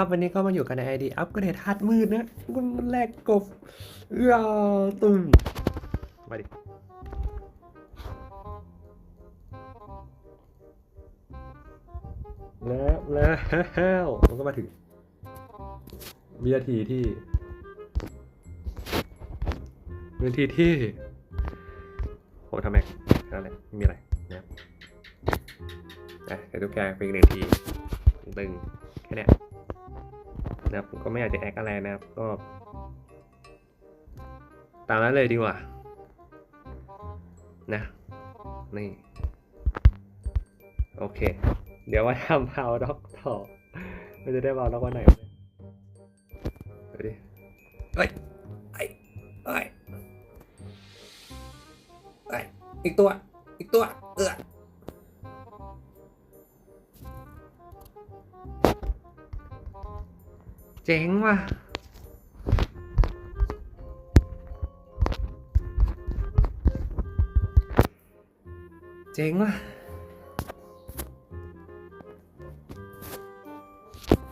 ครับวันนี้ก็มาอยู่กันในไอดีอัปเกรดฮัดมืดนะมันแลกกบเอื้อตุ่มมาดิแล้วแล้วมันก็มาถึงวินาทีที่วินาทีที่โหทำไมอะไรไม่มีอะไรนะครับอะเดี๋ยวทุกแกเป็นหนึ่งทีตึงแค่นี้ นะครับผมก็ไม่อยากจะแอคอะไรนะครับก็ ตามนั้นเลยดีกว่า นะนี่โอเค เดี๋ยวว่าทำพาวด็อกต่อมันจะได้พาวด็อกวันไหนเนี่ยดูดิเฮ้ยไอ้ไอ้ยเอ้อีกตัว อีกตัว เจ๋งว่ะเจ๋งว่ะ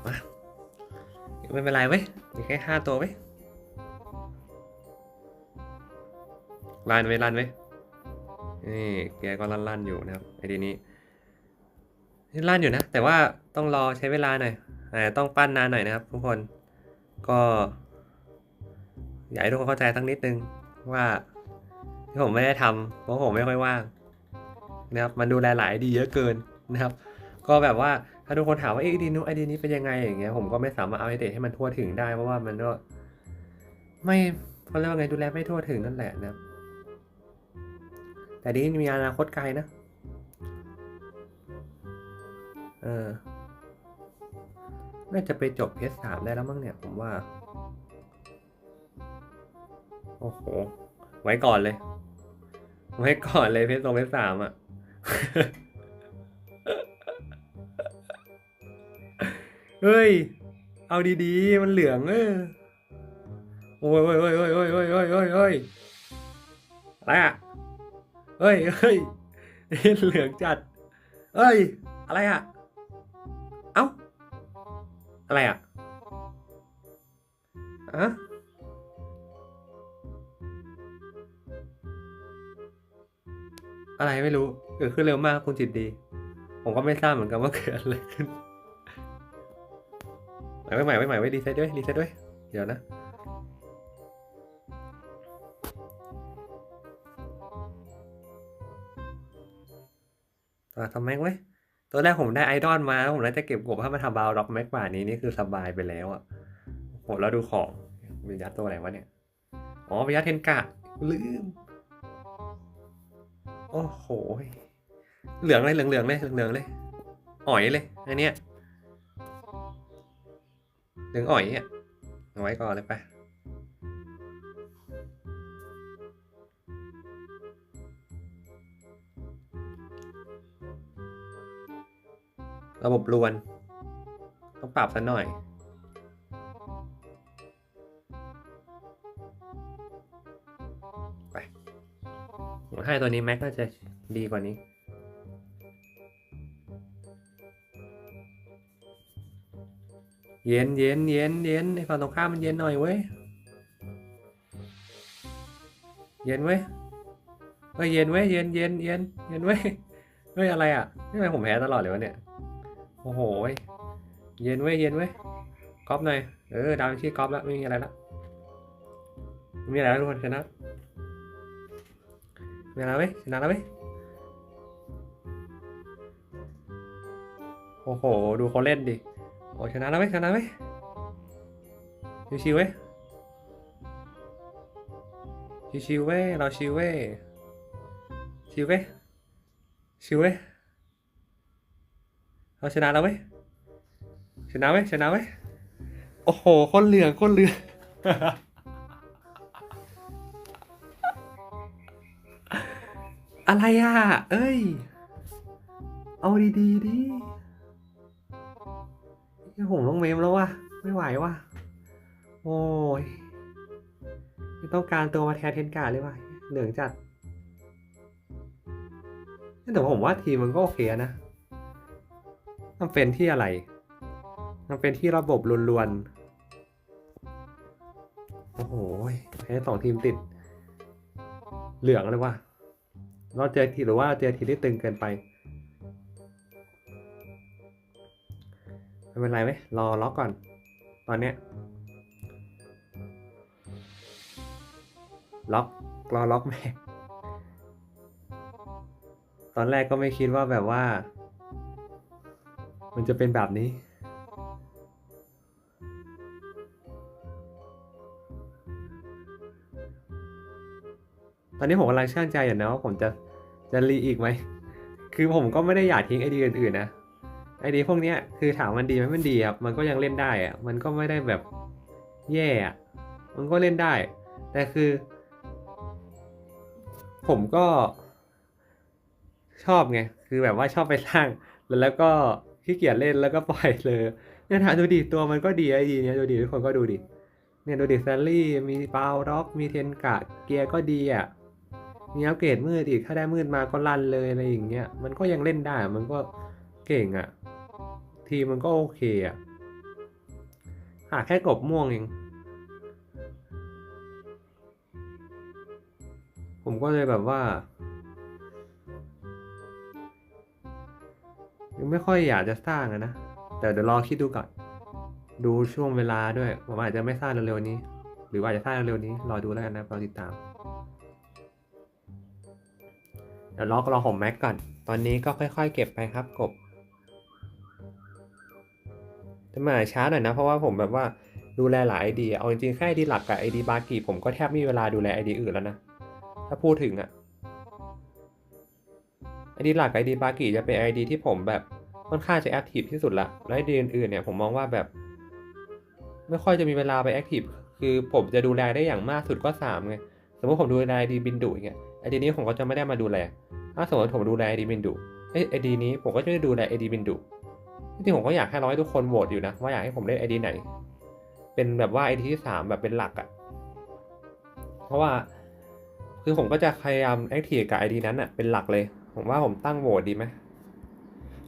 มาไม่เป็นไรเว้ยมีแค่ห้าตัวเว้ยลันไว้ลันไว้ยนี่แกก็ลั่นลั่นอยู่นะครับไอเดียนี้นี่ลั่นอยู่นะ แต่ว่าต้องรอใช้เวลาหน่อย ต้องปั้นนานหน่อยนะครับ ทุกคนก็อยากให้ทุกคนเข้าใจทั้งนิดนึงว่าที่ผมไม่ได้ทำเพราะผมไม่ค่อยว่างนะครับมันดูแลหลายดีเยอะเกินนะครับ ก็แบบว่าถ้าทุกคนถามว่าไอ้ดีนู้ไอเดียนี้เป็นยังไงอย่างเงี้ยผมก็ไม่สามารถเอาไอเดียให้มันทั่วถึงได้เพราะว่ามันก็ไม่เขาเรียกว่าไงดูแลไม่ทั่วถึงนั่นแหละนะแต่ดีมีอนาคตไกลนะ เออ น่าจะไปจบ PS3 ได้แล้วมั้งเนี่ย ผมว่า โอ้โห ไว้ก่อนเลย ไว้ก่อนเลยเพชรสองเพชรสามอะ เฮ้ย เอาดีๆ มันเหลืองเออโอ้ยโอ้ยโอ้ยโอ้ยโอ้ยโอ้ยโอ้ยโอ้ยโอ้ยอะไรอะเฮ้ยเฮ้ยเหลืองจัดเฮ้ย อะไรอะ เอ้า อะไรอะอะอะไรไม่รู้เกิดขึ้นเร็วมากคุณจิตดี ผมก็ไม่ทราบเหมือนกันว่าเกิดอะไรขึ้นใหม่ไว้ใหม่ไว้ใหม่ไว้รีเซ็ตด้วยรีเซ็ตด้วย เดี๋ยวนะตัวทำแม็กไว้ ตัวแรกผมได้ไอดอลมาแล้วผมน่าจะเก็บกบให้มาทำบาวด็อกแม็กป่านี้นี่คือสบายไปแล้วอะโหแล้วดูของวิญญาตัวอะไรวะเนี่ย อ๋อวิญญาเทนกะ ลืม โอ้โห เหลืองเลยเหลืองเหลืองเลยเหลืองเหลืองเลยอ่อยเลยอันเนี้ยเหลืองอ่อยอะเอาไว้ก่อนเลยไป ระบบรวน ต้องปรับซะหน่อย ไปผมให้ตัวนี้แม็กน่าจะดีกว่านี้เย็นเย็นเย็นเย็นในฝั่งตรงข้ามมันเย็นหน่อยเว้ย เย็นเว้ยเฮ้ยเย็นเว้ยเย็นเย็นเย็นเย็นเว้ย เฮ้ยอะไรอะทำไมผมแพ้ตลอดเลยวะเนี่ย โอ้โห เย็นเว้ย เย็นเว้ยก๊อปหน่อย เออ ดาวชื่อก๊อปแล้ว ไม่มีอะไรละไม่มีอะไรแล้วทุกคนชนะมีอะไรเว้ยชนะแล้วเว้ยโอ้โห ดูเขาเล่นดิ โอ้ชนะแล้วเว้ยชนะเว้ยชิวๆเว้ยชิวๆเว้ยเราชิวเว้ยชิวเว้ยชิวเว้ย เราชนะแล้วเว้ยชนะเว้ยชนะเว้ยโอ้โหคนเหลืองคนเหลืองอะไรอะ เอ้ย เอาดีดิเฮ้ยผมต้องเมมแล้ววะไม่ไหววะโอ้ยไม่ต้องการตัวมาแทนเทนการ์เลยวะเหลืองจัดแต่ผมว่าทีมมันก็โอเคนะ มันเป็นที่อะไร มันเป็นที่ระบบล้วนๆ โอ้โหแพ้สองทีมติด เหลืองเลยว่ะเราเจอทีหรือว่าเจอทีที่ตึงเกินไปไม่เป็นไรไหมรอล็อกก่อน ตอนเนี้ยล็อกรอล็อกแม่ตอนแรกก็ไม่คิดว่าแบบว่า มันจะเป็นแบบนี้ ตอนนี้ผมกำลังช่างใจอยู่นะว่าผมจะจะรีอีกไหม คือผมก็ไม่ได้อยากทิ้งไอเดียอื่นๆนะ ไอเดียพวกนี้คือถามมันดีไหมมันดีครับ มันก็ยังเล่นได้อะมันก็ไม่ได้แบบแย่อะมันก็เล่นได้ แต่คือ ผมก็ชอบไง คือแบบว่าชอบไปสร้าง แล้วก็ ขี้เกียจเล่นแล้วก็ปล่อยเลยเนี่ยนะดูดิตัวมันก็ดีไอดีเนี่ยดูดิทุกคนก็ดูดิเนี่ยดูดิแซลลี่มีเปาวด็อกมีเทนกะเกียร์ก็ดีอะมีอัปเกรดมืดอีกถ้าได้มืดมาก็ลั่นเลยอะไรอย่างเงี้ยมันก็ยังเล่นได้มันก็เก่งอะ ทีมมันก็โอเคอะหาแค่กบม่วงเองผมก็เลยแบบว่า ยังไม่ค่อยอยากจะสร้างนะ แต่เดี๋ยวรอคิดดูก่อน ดูช่วงเวลาด้วย ผมอาจจะไม่สร้างเร็วๆนี้ หรือว่าอาจจะสร้างเร็วๆนี้ รอดูแล้วกันนะรอติดตาม เดี๋ยวรอรอผมแม็กก่อน ตอนนี้ก็ค่อยๆ เก็บไปครับกบจะมาช้าหน่อยนะ เพราะว่าผมแบบว่าดูแลหลายไอเดียเอาจริงๆแค่ไอดีหลักกับไอดีบาร์กีผมก็แทบไม่มีเวลาดูแลไอดีอื่นแล้วนะ ถ้าพูดถึงอะไอดีหลักกับไอดีบากิจะเป็นไอดีที่ผมแบบค่อนข้างจะแอคทีฟที่สุดละแล้วไอดีอื่นๆเนี่ยผมมองว่าแบบ ไม่ค่อยจะมีเวลาไปแอคทีฟคือผมจะดูแลได้อย่างมากสุดก็สามไงสมมติผมดูแลไอดีบินดุอย่างเงี้ยไอดีนี้ผมก็จะไม่ได้มาดูแลถ้าสมมติผมดูแลไอดีบินดุเอ้ไอดีนี้ผมก็จะได้ดูแลไอดีบินดุที่จริงผมก็อยากให้ร้อยทุกคนโหวตอยู่นะว่าอยากให้ผมเล่นไอดีไหน เป็นแบบว่าไอดีที่สามแบบเป็นหลักอะเพราะว่าคือผมก็จะพยายามแอคทีฟกับไอดีนั้นอะเป็นหลักเลย ผมว่าผมตั้งโหวตดีไหม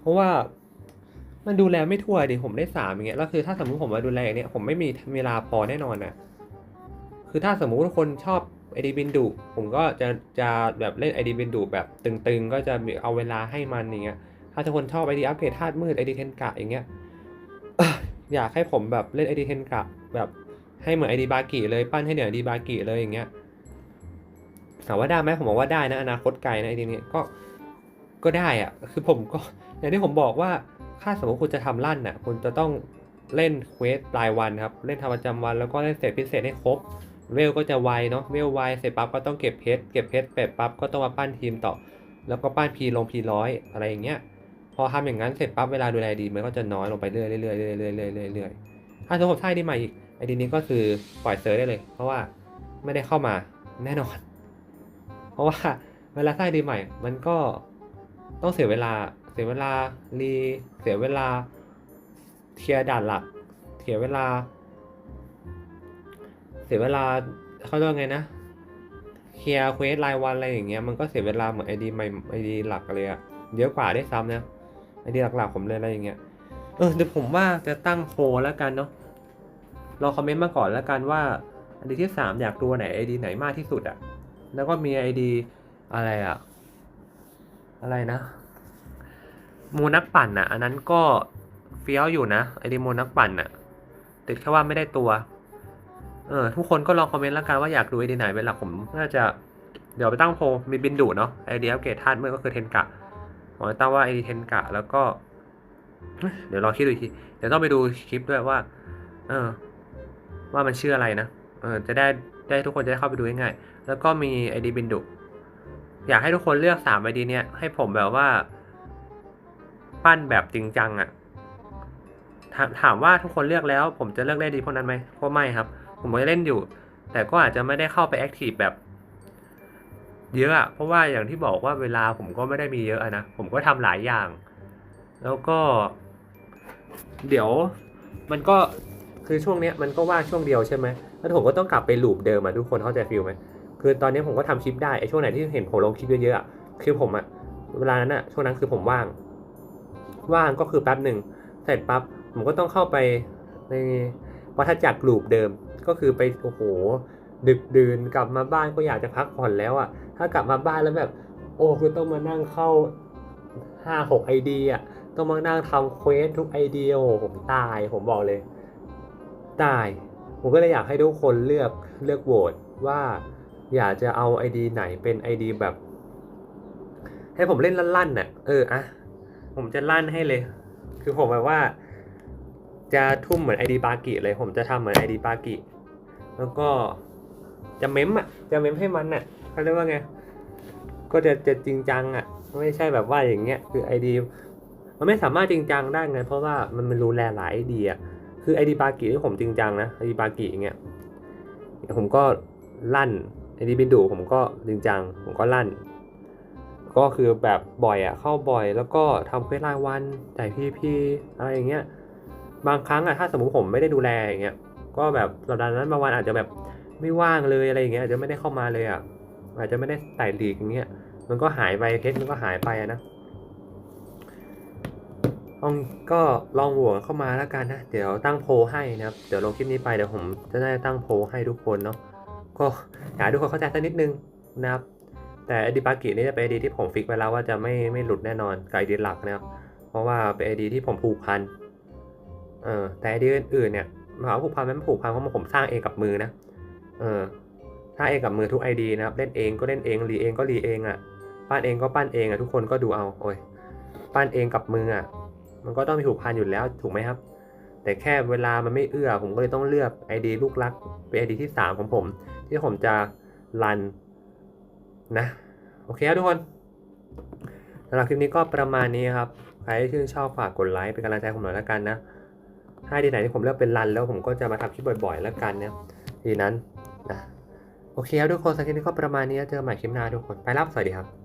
เพราะว่ามันดูแลไม่ทั่วดิผมได้สามอย่างเงี้ยแล้วคือถ้าสมมติผมมาดูแลอย่างเนี้ยผมไม่มีเวลาพอแน่นอนอะคือถ้าสมมุติว่าคนชอบไอดีบินดุผมก็จะจะแบบเล่นไอดีบินดุแบบตึงๆ ก็จะเอาเวลาให้มันอย่างเงี้ยถ้าทุกคนชอบไอดีอัปเกรดธาตุมืดไอดีเทนกะอย่างเงี้ยอยากให้ผมแบบเล่นไอดีเทนกะแบบให้เหมือนไอดีบากิเลยปั้นให้เหนือไอดีบากิเลยอย่างเงี้ยถามว่าได้ไหมผมบอกว่าได้นะอนาคตไกลนะไอดีนี้ก็ ก็ได้อะคือผมก็อย่างที่ผมบอกว่าถ้าสมมติคุณจะทำลั่นน่ะคุณจะต้องเล่นเควสรายวันครับ เล่นทำประจำวันแล้วก็เล่นเสร็จพิเศษให้ครบ เวลก็จะไวเนาะ เวลไวเสร็จปั๊บก็ต้องเก็บเพชร เก็บเพชรเสร็จปั๊บก็ต้องมาปั้นทีมต่อ แล้วก็ปั้นพีลงพีร้อยอะไรอย่างเงี้ย พอทำอย่างนั้นเสร็จปั๊บเวลาดูแลดีมันก็จะน้อยลงไปเรื่อยๆเรื่อยๆเรื่อยๆเรื่อยๆเรื่อยถ้าสมมติถ้าไอดีใหม่อีกไอดีนี้ก็คือปล่อยเซิร์ฟได้เลย เพราะว่าไม่ได้เข้ามาแน่นอน เพราะว่าเวลาสร้างไอดีใหม่ มันก็ ต้องเสียเวลา เสียเวลารีเสียเวลาเคลียร์ด่านหลัก เสียเวลา เสียเวลาเขาเรียกไงนะเคลียร์เควสรายวันอะไรอย่างเงี้ยมันก็เสียเวลาเหมือนไอดีใหม่ไอดีหลักเลยอะเยอะกว่าได้ซ้ำนะไอดีหลักๆผมเลยอะไรอย่างเงี้ยเออเดี๋ยวผมว่าจะตั้งโพลแล้วกันเนาะรอคอมเมนต์มาก่อนแล้วกันว่าไอดีที่สามอยากดูไหนไอดีไหนมากที่สุดอะแล้วก็มีไอดีอะไรอะอะไรนะ โมนักปั่นอะอันนั้นก็เฟี้ยวอยู่นะไอดีโมนักปั่นอะติดแค่ว่าไม่ได้ตัว เออ ทุกคนก็ลองคอมเมนต์แล้วกันว่าอยากดูไอเดียไหนเป็นหลักผมน่าจะเดี๋ยวไปตั้งโพลมีบินดูเนาะไอเดียอัปเกรดธาตุเมื่อก็คือเทนกะผมจะตั้งว่าไอเดียเทนกะ แล้วก็ เดี๋ยวรอคิดดูทีเดี๋ยวต้องไปดูคลิปด้วยว่า เออ ว่ามันชื่ออะไรนะเออ จะได้ได้ทุกคนจะได้เข้าไปดูง่ายๆแล้วก็มีไอเดียบินดุอยากให้ทุกคนเลือกสามไอเดียเนี้ยให้ผมแบบว่า ปั้นแบบจริงจังอะถามถามว่าทุกคนเลือกแล้ว ผมจะเลือกได้ดีพวกนั้นไหมก็ไม่ครับ ผมก็จะเล่นอยู่ แต่ก็อาจจะไม่ได้เข้าไปแอคทีฟแบบเยอะอะเพราะว่าอย่างที่บอกว่าเวลาผมก็ไม่ได้มีเยอะอะนะ ผมก็ทำหลายอย่าง แล้วก็ เดี๋ยว มันก็คือช่วงเนี้ยมันก็ว่างช่วงเดียวใช่ไหมแล้วผมก็ต้องกลับไปลูปเดิมอะทุกคนเข้าใจฟิลไหมคือตอนนี้ผมก็ทำคลิปได้ไอช่วงไหนที่เห็นผมลงคลิปเยอะๆอะคือผมอะเวลานั้นอะช่วงนั้นคือผมว่าง ว่างก็คือแป๊บหนึ่งเสร็จปั๊บผมก็ต้องเข้าไปในวัฏจักรกลูปเดิม ก็คือไปโอ้โห ดึกดื่นกลับมาบ้านก็อยากจะพักผ่อนแล้วอะ่ะ ถ้ากลับมาบ้านแล้วแบบ โอ้คือต้องมานั่งเข้าห้าหกไอเดียต้องมานั่งทำเควสทุกไอเดียโอ้ผมตายผมบอกเลย ตาย ผมก็เลยอยากให้ทุกคนเลือกเลือกโหวตว่าอยากจะเอาไอดีไหนเป็นไอดีแบบ ให้ผมเล่นลั่นๆน่ะเอออะ ผมจะลั่นให้เลย คือผมแบบว่า จะทุ่มเหมือนไอดีบากิเลย ผมจะทำเหมือนไอดีบากิแล้วก็จะเม้มอะ จะเม้มให้มันอะเขาเรียกว่าไง ก็จะจะจริงจังอะ ไม่ใช่แบบว่าอย่างเงี้ย คือไอดีมันไม่สามารถจริงจังได้ไง เพราะว่ามันมันรู้แลหลายไอเดีย คือไอดีบากิที่ผมจริงจังนะ ไอดีบากิอย่างเงี้ย ผมก็ลั่นไอดีบินดูผมก็จริงจัง ผมก็ลั่น ก็คือแบบบ่อยอะเข้าบ่อย แล้วก็ทำเควสรายวันจ่ายพีพีอะไรอย่างเงี้ยบางครั้งอะถ้าสมมติผมไม่ได้ดูแลอย่างเงี้ยก็แบบสัปดาห์นั้นบางวันอาจจะแบบไม่ว่างเลยอะไรอย่างเงี้ยอาจจะไม่ได้เข้ามาเลยอะอาจจะไม่ได้ไต่ลีกอย่างเงี้ยมันก็หายไปเพชรมันก็หายไปะนะลองก็ลองหวตเข้ามาแล้วกันนะ เดี๋ยวตั้งโพให้นะครับ เดี๋ยวลงคลิปนี้ไปเดี๋ยวผมจะได้ตั้งโพให้ทุกคนเนาะ ก็อยากให้ทุกคนเข้าใจสักนิดนึงนะครับ แต่ไอดีปากินี่จะเป็นไอดีที่ผมฟิกไว้แล้วว่าจะไม่ไม่หลุดแน่นอนกับไอดีหลักนะครับ เพราะว่าเป็นไอดีที่ผมผูกพัน เออแต่ไอเดียอื่นๆเนี่ยมาผูกพันไม่ผูกพันเพราะผมสร้างเองกับมือนะ เออสร้าเองกับมือทุกไอดีนะครับ เล่นเองก็เล่นเองรีเองก็รีเองอะ่ะ ปั้นเองก็ปั้นเองอะ่ะทุกคนก็ดูเอา โอ้ย ปั้นเองกับมืออะ่ะ มันก็ต้องมีผูกพันอยู่แล้วถูกไหมครับ แต่แค่เวลามันไม่เอื้อ ผมก็เลยต้องเลือกไอดีลูกรักเป็นไอดีที่สามของผม ที่ผมจะรัน นะ โอเคครับทุกคนสำหรับคลิปนี้ก็ประมาณนี้ครับ ใครที่ชื่นชอบฝากกดไลค์เป็นกำลังใจผมหน่อยแล้วกันนะ ถ้าดีไหนที่ผมเลือกเป็นรันแล้วผมก็จะมาทำคลิปบ่อยๆ แล้วกันเนี่ยทีนั้นนะ โอเคครับทุกคนสำหรับคลิปนี้ก็ประมาณนี้เจอกันใหม่คลิปหน้าทุกคน ไปรับ สวัสดีครับ